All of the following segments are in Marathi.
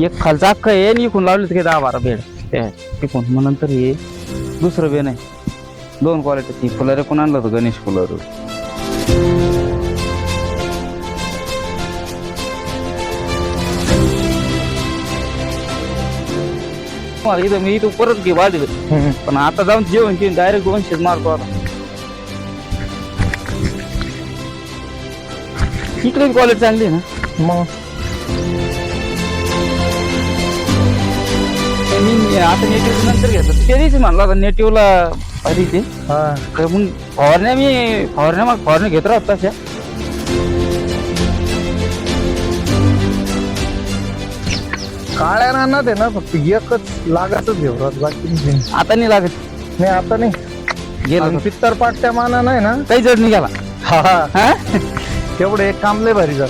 एक खालचा अख्खा आहे आणि इकून लावले काही दहा बारा बेड. ते इकून मग नंतर हे दुसरं बेन आहे. दोन क्वालिटी फुलारे कोण आणलं होतं? गणेश फुलारू. मला इथं मी इथं परत घे वाढली पण आता जाऊन जेवण घेऊन डायरेक्ट दोनशेच मारतो आता. इकडे क्वालिटी चांगली आहे ना? मग? आता नेटिव्ह नंतर घेतो ते दिवशी म्हणला होता नेटिव्हला पाहिजे ते. हा. तर मग फवारण्या मी फवारण्या मग फवारण्या घेत राहत तशा. काळ्या रानात आहे ना फक्त एकच लागातच घेवरात बाकी नाही. आता नाही लागत. नाही आता नाही. गेला आणि पित्तर पाट्या माना नाही ना काही जड नाही गेला हा. हा? तेवढे एक काम लय भारी जात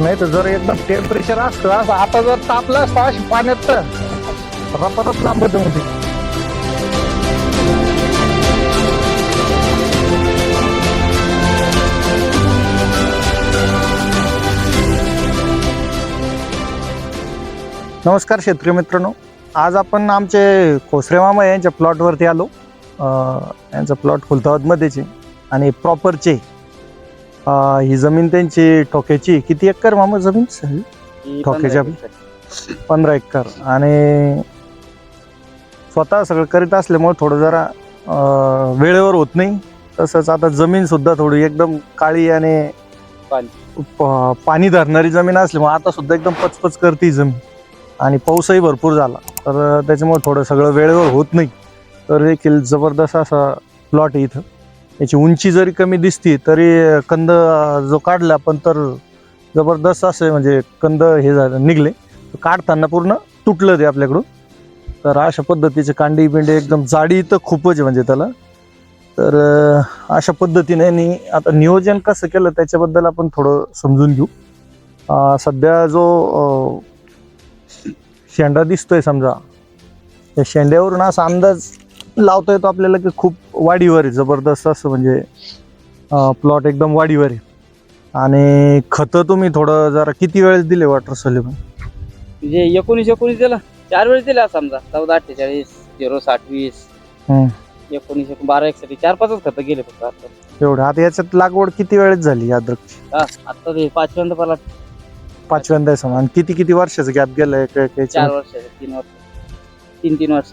नाही तर जर एकदम टेम्परेचर असतं असं आता जर तापलं असतं अशी पाण्यात तर रपरप लांबत होती. नमस्कार शेतकरी मित्रांनो. आज आपण आमचे खोसरे मामा यांच्या प्लॉटवरती आलो. अं, यांचा प्लॉट खुलताबादमध्येच आहे आणि प्रॉपरचे ही जमीन त्यांची ठोक्याची. किती एकर मामा जमीन ठोक्याच्या पंधरा एकर. आणि स्वतः सगळं करीत असल्यामुळे थोडं जरा अं, वेळेवर होत नाही. तसंच आता जमीन सुद्धा थोडी एकदम काळी आणि प- पाणी धरणारी जमीन असल्यामुळे आता सुद्धा एकदम पचपच करते ही जमीन. आणि पाऊसही भरपूर झाला. तर त्याच्यामुळे थोडं सगळं वेळेवर होत नाही. तर देखील जबरदस्त असा प्लॉट आहे इथं. याची उंची जरी कमी दिसती तरी कंद जो काढला पण तर जबरदस्त असे म्हणजे कंद हे झालं निघले. काढताना पूर्ण तुटलं ते आपल्याकडून. तर अशा पद्धतीचे कांडी बिंडे एकदम जाडी तर खूपच आहे म्हणजे त्याला. तर अशा पद्धतीने आणि आता नियोजन कसं केलं त्याच्याबद्दल आपण थोडं समजून घेऊ. सध्या जो शेंडा दिसतोय समजा त्या शेंड्यावरून असा अंदाज लावता येतो आपल्याला की खूप वाढीवर आहे जबरदस्त असं म्हणजे प्लॉट एकदम वाढीवर आहे. आणि खतं तुम्ही थोडं जरा किती वेळेस दिले वॉटर सोल्युबल म्हणजे एकोणीस एकोणीस दिला चार वेळेस दिला समजा चौदा अठ्ठेचाळीस झिरो साठ वीस. एकोणीस एकोण बारा एक साठी चार पाचच खतं गेले फक्त आता. एवढं. आता याच्यात लागवड किती वेळेस झाली अद्रकची हा, आता ते पाचव्यांदा मला पाचव्यांदा आहे समजा. आणि किती किती वर्षाचा गॅप गेलाय? याच्या- चार वर्ष तीन वर्ष. तीन तीन वर्ष.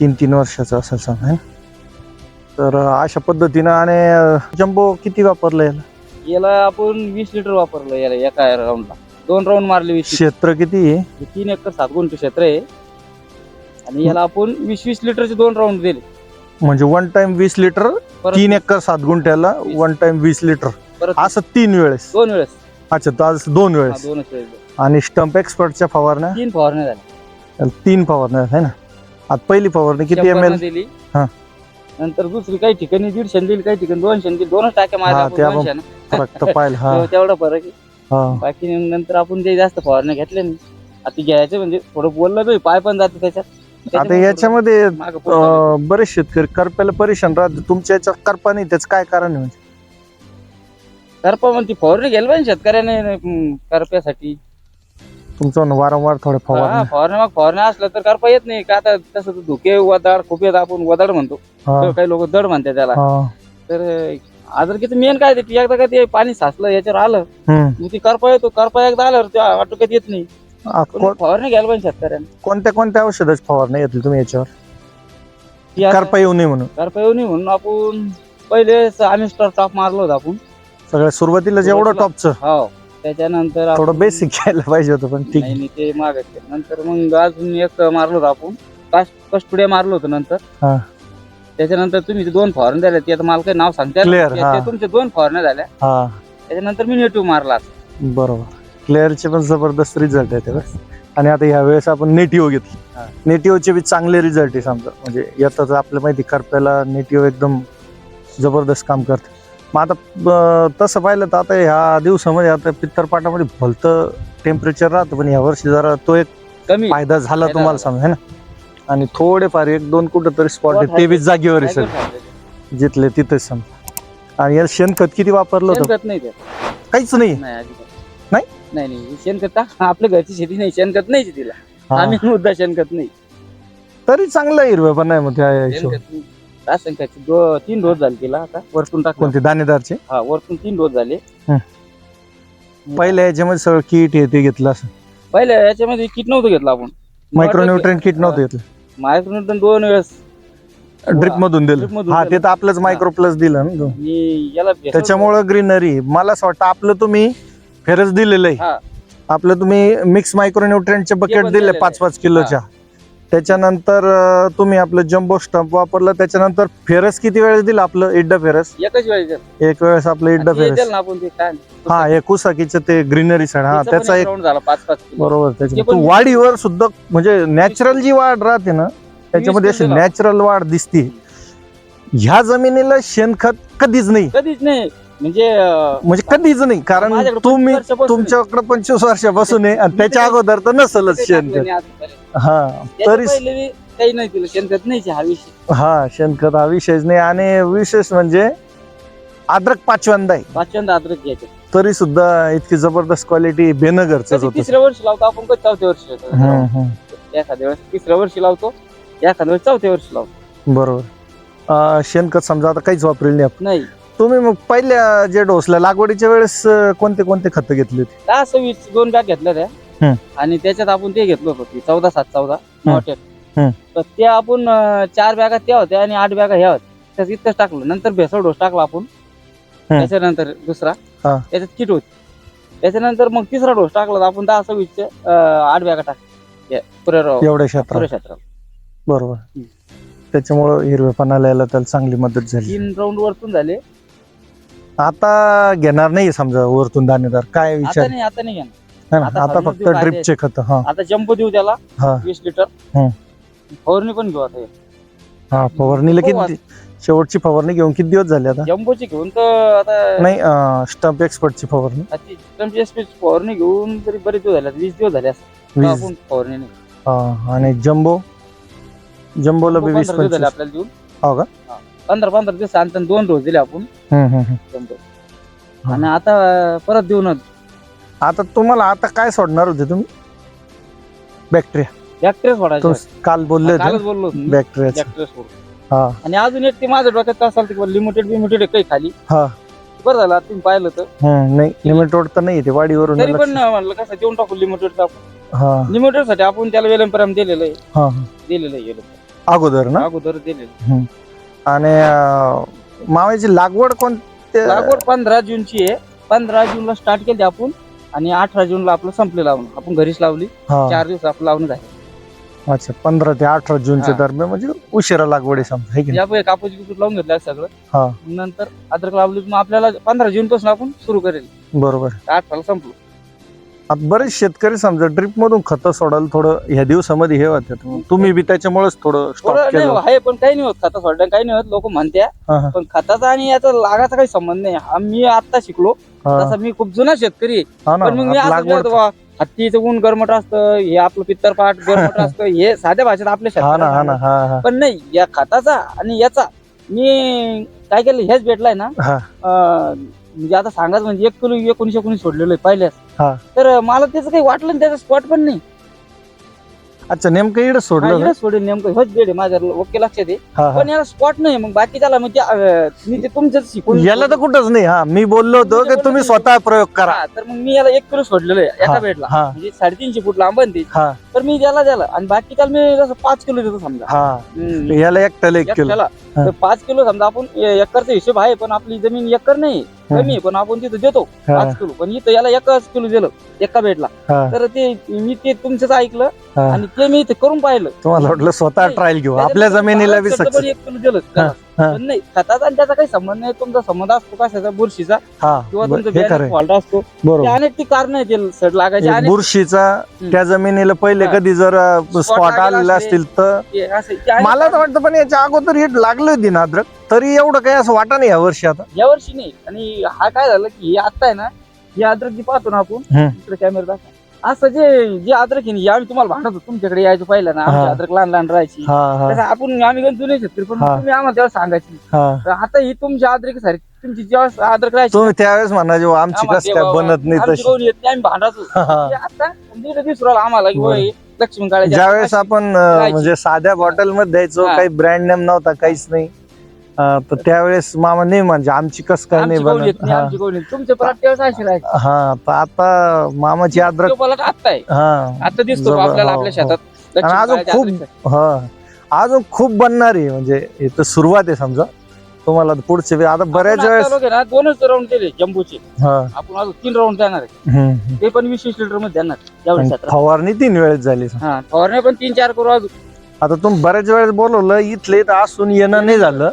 तीन तीन वर्षाचा असेल समजा है ना? तर अशा पद्धतीनं आणि जम्बो किती वापरलं याला? याला आपण वीस लिटर वापरलं याला एका राऊंडला दोन राऊंड मारले वीस क्षेत्र किती आहे? हे तीन एकर सात गुंठ क्षेत्र आहे. आणि याला आपण वीस वीस लिटरचे दोन राऊंड दिले. म्हणजे वन टाइम वीस लिटर परत तीन एकर सात गुंठ्याला वन टाइम वीस लिटर. परत असं तीन वेळेस? दोन वेळेस. अच्छा तर आज दोन वेळेस. दोनच वेळेस. दिले. आणि स्टंप एक्सपर्टच्या फवारण्या? तीन फवारण्या झाल्या. तीन फवारण्या आहे ना? आता पहिली फवारणी किती एम शंभरनं एल दिली. हा. नंतर दुसरी काही ठिकाणी दीडशे दिली काही ठिकाणी दोनशे दिली. दोनच टाक्या हा, मारल्या ते आपण आपण- दोनशेनं. फक्त पाहिलं हा. तेव्हा तेवढा फरक आहे. हा. बाकी नंतर आपण ते जास्त फवारण्या घेतल्या नाही आता घ्यायचं म्हणजे थोडं बोललं नाही पाय पण जाते त्याच्यात. आता त्याच्यामुळे याच्यामध्ये थोडं मागं पुढं झालं. अं, बरेच शेतकरी करप्याला परेशान राहते तुमच्या याच्यात करपा नाही त्याचं काय कारण आहे म्हणजे? करपा म्हणते फवारणी घ्यायला पाहिजे शेतकऱ्याने करप्यासाठी. तुमचं वारंवार थोडे फवारणी. फवारण्या मग फवारण्या असलं तर करपा येत नाही. का आता तसं तर धुके वदाड खूप येत आपण वदाड म्हणतो. हा. काही लोक दड म्हणतात त्याला. हा. तर आदरकीचं मेन काय ते एकदा का ते पाणी साचलं याच्यावर आलं हम्म. मग ती करपा येतो करपा एकदा आल्यावर त्या आटोक्यात येत नाही. आ, पण को- फवारणी घ्यायला पाहिजे शेतकऱ्याने. कोणत्या कोणत्या औषधाची फवारणी येतील तुम्ही याच्यावर? ती आता करपा येऊ नये म्हणून. करपा येऊ नये म्हणून आपण पहिले आम्ही स्टार टॉप मारलो होतो आपण. सगळ्या सुरुवातीला जेवढं सुरुवातीला- टॉपचं. हो. त्याच्यानंतर आपण- थोडं बेसिक घ्यायला पाहिजे होतं पण ठीक. नाही नाही, ते मागत नंतर मग अजून एक मारलो होतो आपण. कास्ट कस्टुडिया मारलो होतो नंतर. हा. त्याच्यानंतर तुम्ही ते दोन फवारण्या झाल्या ते आता मला काही नाव सांगता येत Clear, नाही. हा. ते तुमचे दोन फवारण्या झाल्या. हा. त्याच्यानंतर मी नेटिव्ह मारला बरोबर. क्लिअरचे पण जबरदस्त रिझल्ट आहे त्याला आणि आता ह्या वेळेस आपण नेटिव्ह हा. घेतली नेटिव्हचे बी चांगले रिझल्ट आहे समजा. म्हणजे येतात आपल्या माहिती करप्याला नेटिव्ह एकदम जबरदस्त काम करते. मग आता तसं पाहिलं तर आता ह्या दिवसामध्ये आता पित्तरपाटामध्ये भलतं टेम्परेचर राहतं पण ह्या वर्षी जरा तो एक कमी. फायदा झाला तुम्हाला. समजा है ना? आणि थोडेफार एक दोन कुठं तरी स्पॉट आहे ते बी जागेवर आहे सर जिथले तिथेच समजा. आणि याला शेणखत किती वापरलं होतं? शेणखत नाही ते काहीच नाही. नाही अजिबात. नाही? नाही नाही शेणखत आपल्या घरची शेती नाही शेणखत नाही तिला. हा. आम्ही मुद्दा शेणखत नाही. तरी चांगलं हिरवं पण नाही मग त्या हिशोब शेणखत नाही. दो तीन डोस झाले तिला आता वरतून टाकलं. कोणते? दाणेदारचे? हा वरतून तीन डोस झाले. पहिल्या याच्यामध्ये सगळं किट हे ते घेतलं असं? पहिल्या याच्यामध्ये किट नव्हतं घेतलं आपण. मायक्रोन्युट्रिएंट किट नव्हतं घेतलं? मायक्रोन्यूटन दोन वेळेस. ड्रिप मधून Drip दिलं मधून हा दिलं. ते तर आपलंच मायक्रो प्लस दिलं ना. तो. याला त्याच्यामुळं ग्रीनरी मला असं वाटतं आपलं तुम्ही फेरच दिलेलं आहे. हा. आपलं तुम्ही मिक्स मायक्रोन्युट्रिएंटचे बकेट पण दिले दिलेलं पाच पाच किलोच्या. त्याच्यानंतर अं, तुम्ही आपलं जम्बो स्टंप वापरलं त्याच्यानंतर फेरस किती वेळेस दिलं आपलं इड्डा फेरस? एकच वेळेस एक वेळेस आपलं इड्डा आणि फेरस. देईल ना आपण ते काय? हा एक उसाकीचं ते ग्रीनरी साईड हा त्याचं पण त्याचा एक राऊंड झाला पाच पाच किलो. बरोबर त्याच्या ते पण- तू वाढीवर सुद्धा म्हणजे नॅचरल जी वाढ राहते ना त्याच्यामध्ये अशी दिला. नॅचरल वाढ दिसते. ह्या जमिनीला शेणखत कधीच नाही. कधीच नाही. म्हणजे म्हणजे कधीच नाही कारण माझ्याकडे तुम्ही वर्षापासून तुमच्याकडे पंचवीस वर्षापासून आहे आणि त्याच्या अगोदर तर नसलच शेणखत. हा तरी काही नाही दिलं शेणखत नाही हा विषय. हा शेणखत हा विशेष नाही. आणि विशेष म्हणजे अद्रक पाचव्यांदा आहे. पाचव्यांदा अद्रक घ्यायचं. तरी सुद्धा इतकी जबरदस्त क्वालिटी बेनगरच कधी होत. तिसऱ्या वर्षी लावतो आपण कधी चौथ्या वर्षी लावतो. एखाद्या वेळेस तिसऱ्या वर्षी लावतो एखाद्या वेळेस चौथ्या वर्षी लावतो. बरोबर. अं, शेणखत समजा आता काहीच वापरेल नाही आपण. नाही. तुम्ही मग पहिल्या जे डोसला लागवडीच्या वेळेस अं, कोणते कोणते खत घेतली होती? वीस दोन बॅग घेतल्या त्या. हम्म. आणि त्याच्यात आपण ते घेतलं होतं ते चौदा सात चौदा हम्म. तर ते आपण अं, चार बॅगा त्या होत्या आणि आठ बॅगा ह्या होत्या. त्यात इतकंच टाकलं. नंतर भेसळ डोस टाकला आपण. त्याच्यानंतर दुसरा. हा. त्याच्यात किट होती. त्याच्यानंतर मग तिसरा डोस टाकला तर आपण दहा सव्वीसचे आठ बॅगा टाकल्या. पुऱ्या एवढ्या क्षेत्रात बरोबर. हम्म. त्याच्यामुळं हिरवेपणाला यायला त्याला चांगली मदत झाली. तीन राऊंड वरतून झाले. आता घेणार नाही समजा वरतून दाणेदार. काय आता विचार? नाही आता नाही घेणार. ना? आता आता फवारणी फक्त बाहेर ड्रिपचे खत हा. आता जम्बो देऊ त्याला हा. वीस लिटर. हम्म. फवारणी पण घेऊ आता. हा फवारणीला हो, किती शेवटची फवारणी घेऊन किती दिवस झाले आता? जम्बोची घेऊन तर आता नाही स्टंप एक्सपर्टची फवारणी. SP ची फवारणी घेऊन तरी बरेच दिवस झाले आता वीस दिवस झाले वीस. आपण फवारणी नाही. हा, आणि जम्बो? जम्बोला बी वीस पंधरा दिवस झाले पंचवीस. आपल्याला देऊन. हो का? पंधरा पंधरा दिवस अंतर दोन डोस दिले आपण. हम्म, हम्म, हम्म. जम्बो हा. आणि आता परत देऊन आता तुम्हाला आता काय सोडणार होते तुम्ही? बॅक्टेरिया बॅक्टेरिया सोडायचं काल बोलले कालच बोललो होतो बॅक्टेरियाचं बॅक्टेरिया सोड हा. आणि अजून एक ते माझ्या डोक्यात असाल ते लिमिटेड बिमिटेड काही खाली. हा. बरं झालं आता तुम्ही पाहिलं तर. हम्म, नाही लिमिट रोड तर नाही ते वाडीवरून तरी पण लक्ष- म्हणलं कसं देऊन टाकू लिमिटेड हा. लिमिटेडसाठी आपण त्याला वेलमपर्यंत दिलेलं आहे. हा हा. दिलेलं आहे अगोदर ना? अगोदर दिलेलं आणि अं, माव्याची लागवड कोणत्या लागवड पंधरा जूनची आहे. पंधरा जूनला स्टार्ट केली आपण आणि अठरा जूनला आपलं संपले लावून. आपण घरीच लावली. चार दिवस आपलं लावून झाले अच्छा पंधरा ते अठरा जूनच्या. दरम्यान म्हणजे उशिरा लागवडी समजा है? आपण कापूस बिपूस लावून घेतलं हा. सगळं नंतर अद्रक लावली मग आपल्याला पंधरा जून पासून आपण सुरू करेल. बरोबर. अठराला संपलो. आता बरेच शेतकरी समजा ड्रिप मधून खत सोडायला थोडं ह्या दिवसामध्ये हे होतात. तुम्ही बी त्याच्यामुळेच थोडं स्टॉप थोडं नाही केलं आहे पण काही नाही होत खता सोडल्या काही नाही होत लोक म्हणत्या हा, हा, पण खताचा आणि याचा लागाचा काही संबंध नाही. हा मी आता शिकलो. हा. तसा मी खूप जुना शेतकरी आहे. हा ना पण मग मी आता असं लागवड विचारतो बा, हत्तीचं ऊन गरमट असतं हे आपलं पित्तरपाट गरमट असतं हे साध्या भाषेत आपल्या हा ना हा ना शेतात हा हा. पण नाही या खताचा आणि याचा मी काय केलं हेच भेटलाय ना हा. अं, म्हणजे आता सांगाच म्हणजे एक किलो एकोणीस एकोणीस सोडलेलं आहे पहिल्याच. हा. तर मला त्याचं काही वाटलं नाही त्याचा स्पॉट पण नाही. अच्छा नेमकं इकडे सोडलं हा, ना? इकडंच सोडेल नेमकं हेच बेड आहे माझ्या ओके लक्षात आहे. हा हा. पण याला स्पॉट नाही मग बाकी त्याला म्हणजे अं, मी ते तुमच्याच शिकून याला तर कुठंच नाही हा. मी बोललो होतो की तुम्ही स्वतः प्रयोग करा. हा, तर मग मी याला एक किलो सोडलेलं आहे एका हा. बेडला. हा. म्हणजे साडेतीनशे फूट लांब आहे ते. हा. तर मी त्याला द्याला आणि बाकी त्याला मी जसं पाच किलो देतो समजा. हा. याला एक टल एक किलो. एकट्याला. हा. तर पाच किलो समजा आपण ए- एकरचा हिशोब आहे पण आपली जमीन एकर नाही कमी आहे पण आपण तिथं देतो हा, पाच किलो. पण इथं याला एकच किलो दिलं एका बेडला. हा, तर ते मी ते तुमचंच ऐकलं हा. आणि ते मी इथे करून पाहिलं. तुम्हाला वाटलं स्वतः नाही, ट्रायल घेऊ. आपल्या जमिनीला बी बारा सक्सेस पण एक किलो दिलं. हा. पण नाही. खताचा आणि त्याचा काही संबंध नाही. तुमचा संबंध असतो कशाचा बुरशीचा? हा. किंवा तुमचा हे फॉल्ट असतो. ते बरोबर. अनेक ती कारण आहे ते सड लागायचे. बुरशीचा त्या जमिनीला पहिले हा. कधी जर स्पॉट लागलेला आलेला असते. असतील तर ते असं- ते अनेक मला तर वाटतं पण याच्या अगोदर हिट लागली होती ना अद्रक. तरी एवढं काही असं वाटा नाही या वर्षी आता. या वर्षी नाही. आणि हा काय झालं की हे आता आहे ना ही अद्रक जी पाहतो ना आपण हम्म. इकडे कॅमेरा दाखवा. असं जे जे अद्रक आहे यावेळी तुम्हाला भांडत होतो तुमच्याकडे यायचं पहिलं ना आमची हा. अद्रक लहान लहान राहायची हा हा आपण आम्ही गण जुने शेतकरी पण हा. तुम्ही आम्हाला तेव्हा सांगायची हा तर आता ही तुमची अद्रक सारखी तुमची जेव्हा अद्रक राहायची तुम्ही त्यावेळेस म्हणायचे "हो, आमची आम्हाला कस काय बनत नाही आमची तशी कोण येत नाही आम्ही भांडाचो हा. ते आता म्हणजे दिसू राहिलं आम्हाला की बरं. होय, लक्ष्मी काळाची ज्यावेळेस आपण अं. म्हणजे साध्या बॉटलमध्ये द्यायचो हा. काही ब्रँड नेम नव्हता काहीच नाही तर त्यावेळेस मामा नाही म्हणजे आमची कस काय नाही आमची कोण येत बनत नाही हा. आमची येत. तुमचे पराठ हा तर आता मामाची अद्रक तो पराठ आत्ता आहे? हा. आता दिसतो जबर- आपल्याला हो, आपल्या हो. शेतात. लक्ष्मी आणि अजून खूप. हा. अजून खूप बनणार आहे. म्हणजे इथं सुरुवात आहे समजा. तुम्हाला पुढचे वे- आता बऱ्याच आपण वेळेस आता ना दोनच राऊंड केले जम्बूचे. हा. आपण अजून तीन राऊंड देणार आहे. हम्म, हम्म. ते पण वीस वीस लिटरमध्ये देणार. एवढ्या आणि क्षेत्रात फवारणी तीन वेळेस झाली. हा फवारण्या पण तीन चार करू अजून. आता तुम्ही बऱ्याच वेळेस बोलवलं इथले इथं असून येणं नाही झालं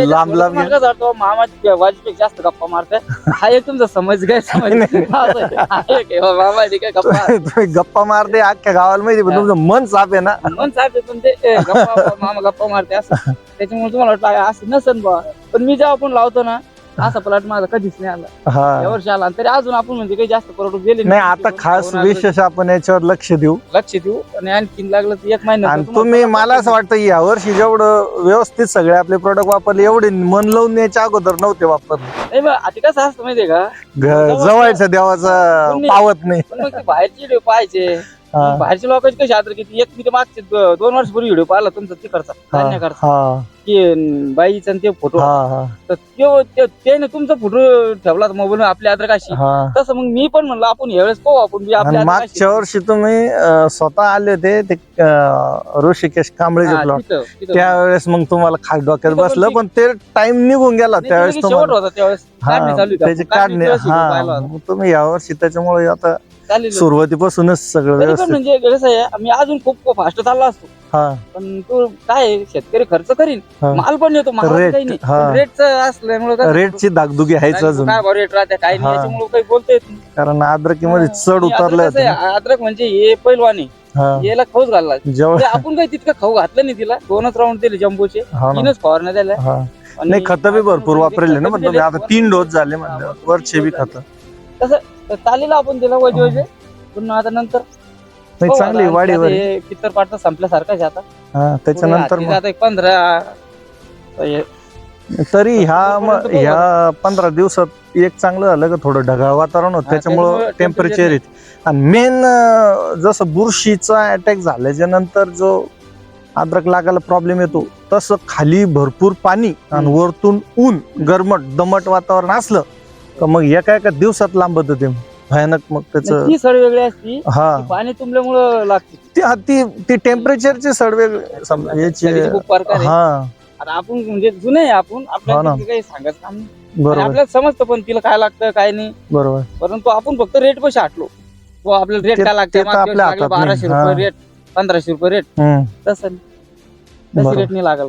लांब लांब जातो मामा वाजपेयी जास्त गप्पा मारताय हा एक तुमचा समज काय समज नाही. हा, असं आहे. हा, एक आहे. मामा आहे, काय गप्पा तुम्ही गप्पा मारते अख्ख्या गावाला माहिती पण हा. तुमचं मन साफ आहे ना मन साहेब आहे, पण ते ए, गप्पा मामा गप्पा मारते असं त्याच्यामुळे तुम्हाला वाटलं असं नसन बा पण मी जेव्हा आपण लावतो ना असा प्लॉट माझा कधीच नाही आला. हा. या वर्षी आला आणि तरी अजून आपण म्हणजे काही जास्त प्रोडक्ट गेले नाही आता खास विशेष आपण याच्यावर लक्ष देऊ. लक्ष देऊ आणि आणखी लागलं तर एक महिना आणि तुम्ही मला असं वाटतं या वर्षी जेवढं व्यवस्थित सगळे आपले प्रोडक्ट वापरले एवढे मन लावून याच्या अगोदर नव्हते वापरले. नाही मग आता कसं असतं माहितीये का? घ- जवळच्या देवाचा पावत नाही. पण मग ते बाहेरचे व्हिडिओ पाहायचे. बाहेरच्या लोकांची कशी आदर किती एक मी ते मागचे द- दोन वर्षपूर्वी व्हिडिओ पाहिला तुमचा तिकडचा धान्याकडचा हा. की बाईचा आणि ते फोटो. हा तर त्यो- त्यो- त्याने तुमचा फोटो ठेवला मोबाईल आपल्या आदर काशी. हा. तसं मग मी पण म्हणलं आपण यावेळेस पाहू आपण बी आपल्या मागच्या वर्षी तुम्ही अं, स्वतः आले होते ते अं, ऋषिकेश प्लॉट त्यावेळेस मग तुम्हाला खास डोक्यात तिथं पण बसलं ती- पण ते टाइम निघून गेला त्यावेळेस शेवट तुम्हाला. होता त्यावेळेस. हा काढणी चालू होती. त्याची आपण काढणी काढणे तेव्हाच व्हिडिओ पाहिला हा होता. मग तुम्ही यावर्षी त्याच्यामुळे आता सुरुवातीपासूनच सगळं तरी पण व्यवस्थित. म्हणजे कसं आहे आम्ही अजून खूप फास्ट चालला असतो. हा. पण तो काय आहे, शेतकरी खर्च करीन हा. माल पण येतो Rate, हा. रेटचं असल्यामुळे कसं- रेटची दागदुगी आहेच काय अजून. काय भाव रेट राहते काय नाही. याच्यामुळे काही बोलता येत नाही. कारण अद्रकीमध्ये चढ आणि उतरलं अद्रक कसं आहे, अद्रक म्हणजे हे पैलवानी हा. याला खाऊच घालला जेव्हा म्हणजे आपण काही तितकं खाऊ घातलं नाही तिला दोनच राऊंड दिले जम्बोचे हा ना. तीनच फवारण्या दिल्या हा. आणि नाही खत बी भरपूर आपण वापरले ना खतं दिले. आता तीन डोस झाले म्हणजे वरचे बी खत तर चालेल आपण दिला वजे वजे. पण आता नंतर नाही पाहू चांगली आता. हे पित्तर पाटचा संपल्यासारखाच आहे आता. हा त्याच्यानंतर पुढे मग. आता एक पंधरा हे. तरी ह्या म- ह्या पंधरा दिवसात एक चांगलं झालं का थोडं ढगाळ वातावरण होतं हा, त्याच्यामुळं त्याच्यामुळं टेम्परेचर येते. आणि मेन जसं बुरशीचा अटॅक झाल्याच्यानंतर जो अद्रक लागायला प्रॉब्लेम येतो तसं खाली भरपूर पाणी आणि हम्म. वरतून ऊन गरमट दमट वातावरण असलं मग एका एका दिवसात लांबत ते? भयानक मग त्याचं ती सड वेगळी असती. हा. ती पाणी तुंबल्यामुळं लागते. ती हा, ती ती टेम्परेचरची समजा याची त्याची खूप फरक आहे. हा. आता आपण म्हणजे जुने आहे आपण हो ना. आपल्याला काही सांगत काम नाही. आणि बरोबर. आपल्याला समजतं पण तिला काय लागतं काय नाही. बरोबर. परंतु आपण फक्त रेट पैसे हटलो. व आपल्याला रेट ते- काय ते लागतं तर मागच्या आपल्या वर्षी लागले हातात नाही. बाराशे हा. रुपये रेट पंधराशे रुपये रेट हम्म. तसं नाही. तशी बरोबर. रेट नाही लागल.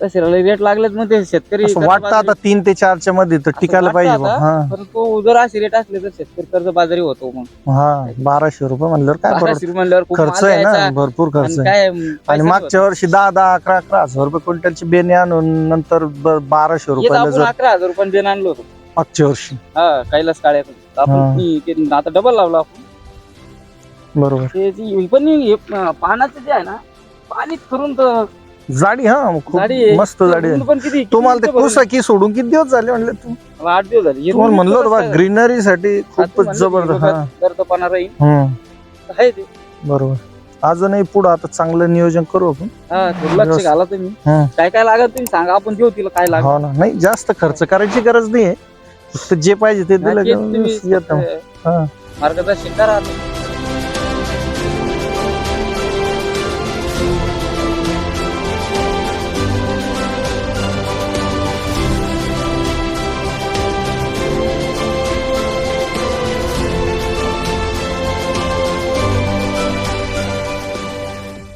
तसे रेट लागलेच मग ते शेतकरी असं वाटतं आता तीन ते चारच्या मध्ये तर असं टिकायला वाटतं पाहिजे बा. आता. हा. परंतु जर असे रेट असले तर शेतकरी कर्ज बाजारी होतो मग. हा बाराशे रुपये म्हणल्यावर काय परवडत रुपये म्हणल्यावर खूप खर्च माल आहे ना. भरपूर खर्च आणि आहे. काय आणि मागच्या वर्षी दहा दहा अकरा अकरा हजार रुपये क्विंटलची बेने आणून नंतर ब- बाराशे येत रुपयाला आपण जर अकरा हजार रुपये देणं आणलो होतो. मागच्या वर्षी. हा कैलास काळ्यातून हा. आपण ती- ते आता डबल लावला आपण. बरोबर. ते जी- पण हे पानाचं जे आहे ना पाणी करून तर जाडी हा खूप जाडी आहे. मस्त जाडी आहे. ऊन पण किती तुम्हाला ते कुसा की सोडून किती दिवस झाले म्हणले तू? आठ दिवस झाले. तुम्हाला म्हणलं होतं बा ग्रीनरी साठी खूपच जबरदस्त हा. गर्दपणा राहील. हम्म. आहे ते. बरोबर. अजूनही पुढं आता चांगलं नियोजन करू आपण. हा लक्ष घाला तुम्ही. हम्म. काय काय लागत तुम्ही सांगा आपण देऊ तिला काय लागत हो ना. नाही जास्त खर्च करायची गरज नाही फक्त जे पाहिजे ते दिलं की येतं. हा. मार्गदर्शन करा